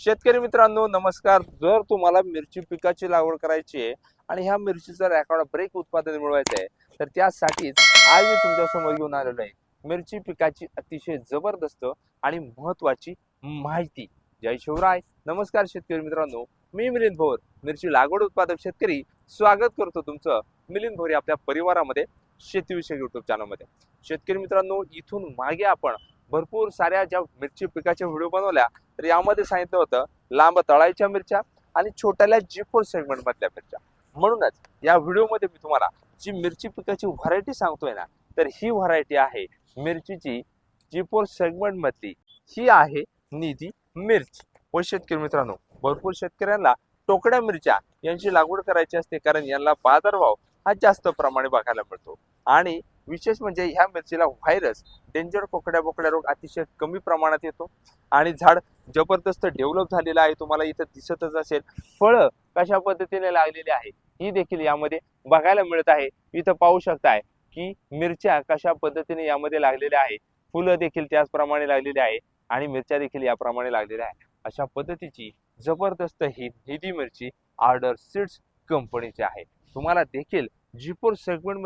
शेतकरी मित्रांनो नमस्कार. जर तुम्हाला मिरची पिकाची लागवड करायची आहे आणि ह्या मिरचीचं रेकॉर्ड ब्रेक उत्पादन मिळवायचं आहे तर त्यासाठीच आज मी तुमच्यासमोर घेऊन आलेलो आहे. मिरची पिकाची अतिशय जबरदस्त आणि महत्वाची माहिती. जय शिवराय. नमस्कार शेतकरी मित्रांनो. मी मिलिंद भोर मिरची लागवड उत्पादक शेतकरी. स्वागत करतो तुमचं मिलिंद भोर आपल्या परिवारामध्ये शेतीविषयक युट्यूब चॅनलमध्ये शेतकरी मित्रांनो इथून मागे आपण भरपूर साऱ्या ज्या मिरची पिकाच्या व्हिडिओ बनवल्या तर यामध्ये सांगितलं होतं लांब तळायच्या मिरच्या आणि छोट्याल्या जी फोर सेगमेंट मधल्या मिरच्या. म्हणूनच या व्हिडिओमध्ये मी तुम्हाला जी मिरची पिकाची व्हरायटी सांगतोय ना तर ही व्हरायटी आहे मिरचीची जी फोर सेगमेंट मधली. ही आहे निधी मिरची. व शेतकरी मित्रांनो भरपूर शेतकऱ्यांना टोकड्या मिरच्या यांची लागवड करायची असते कारण यांना बाजारभाव हा जास्त प्रमाणे बघायला मिळतो. आणि विशेष म्हणजे ह्या मिरचीला व्हायरस डेंजर कोकड्या बोकड्या रोग अतिशय कमी प्रमाणात येतो. आणि झाड जबरदस्त डेव्हलप झालेलं आहे तुम्हाला इथं दिसतच असेल. फळं कशा पद्धतीने लागलेली आहे ही देखील यामध्ये बघायला मिळत आहे. इथं पाहू शकताय की मिरच्या कशा पद्धतीने यामध्ये लागलेल्या आहे फुलं देखील त्याचप्रमाणे लागलेली आहे आणि मिरच्या देखील याप्रमाणे लागलेल्या आहे अशा पद्धतीची जबरदस्त ही हिदी मिरची ऑर्डर सीड्स कंपनीची आहे. तुम्हाला देखील जिपोर सेगमेंट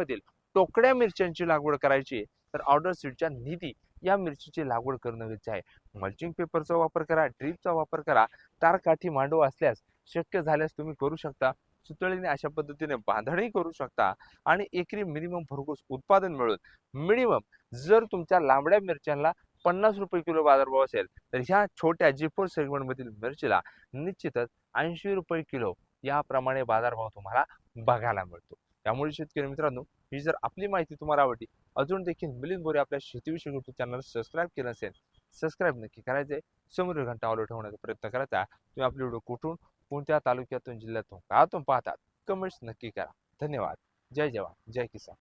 तोकड्या टोकड्या मिरच्यांची लागवड करायची तर ऑर्डर सीडच्या निधी या मिरचीची लागवड करणं गरजेचं आहे. मल्चिंग पेपरचा वापर करा ड्रीपचा वापर करा तारकाठी मांडव असल्यास शक्य झाल्यास तुम्ही करू शकता. सुतळीने अशा पद्धतीने बांधणी करू शकता आणि एकरी मिनिमम भरघोस उत्पादन मिळून मिनिमम जर तुमच्या लांबड्या मिरच्यांना पन्नास रुपये किलो बाजारभाव असेल तर ह्या छोट्या जिफोर सेगमेंटमधील मिरचीला निश्चितच ऐंशी रुपये किलो याप्रमाणे बाजारभाव तुम्हाला बघायला मिळतो. त्यामुळे शेतकरी मित्रांनो ही जर आपली माहिती तुम्हाला आवडली अजून देखील मिलिंद बोरे आपल्या शेतीविषयी युट्यूब चॅनल सबस्क्राईब केलं असेल सबस्क्राईब नक्की करायचे समोर घंटा ऑलो ठेवण्याचा प्रयत्न करायचा. तुम्ही आपले व्हिडिओ कुठून कोणत्या तालुक्यातून जिल्ह्यातून गावातून पाहतात कमेंट्स नक्की करा. धन्यवाद. जय जवान. जय किसान.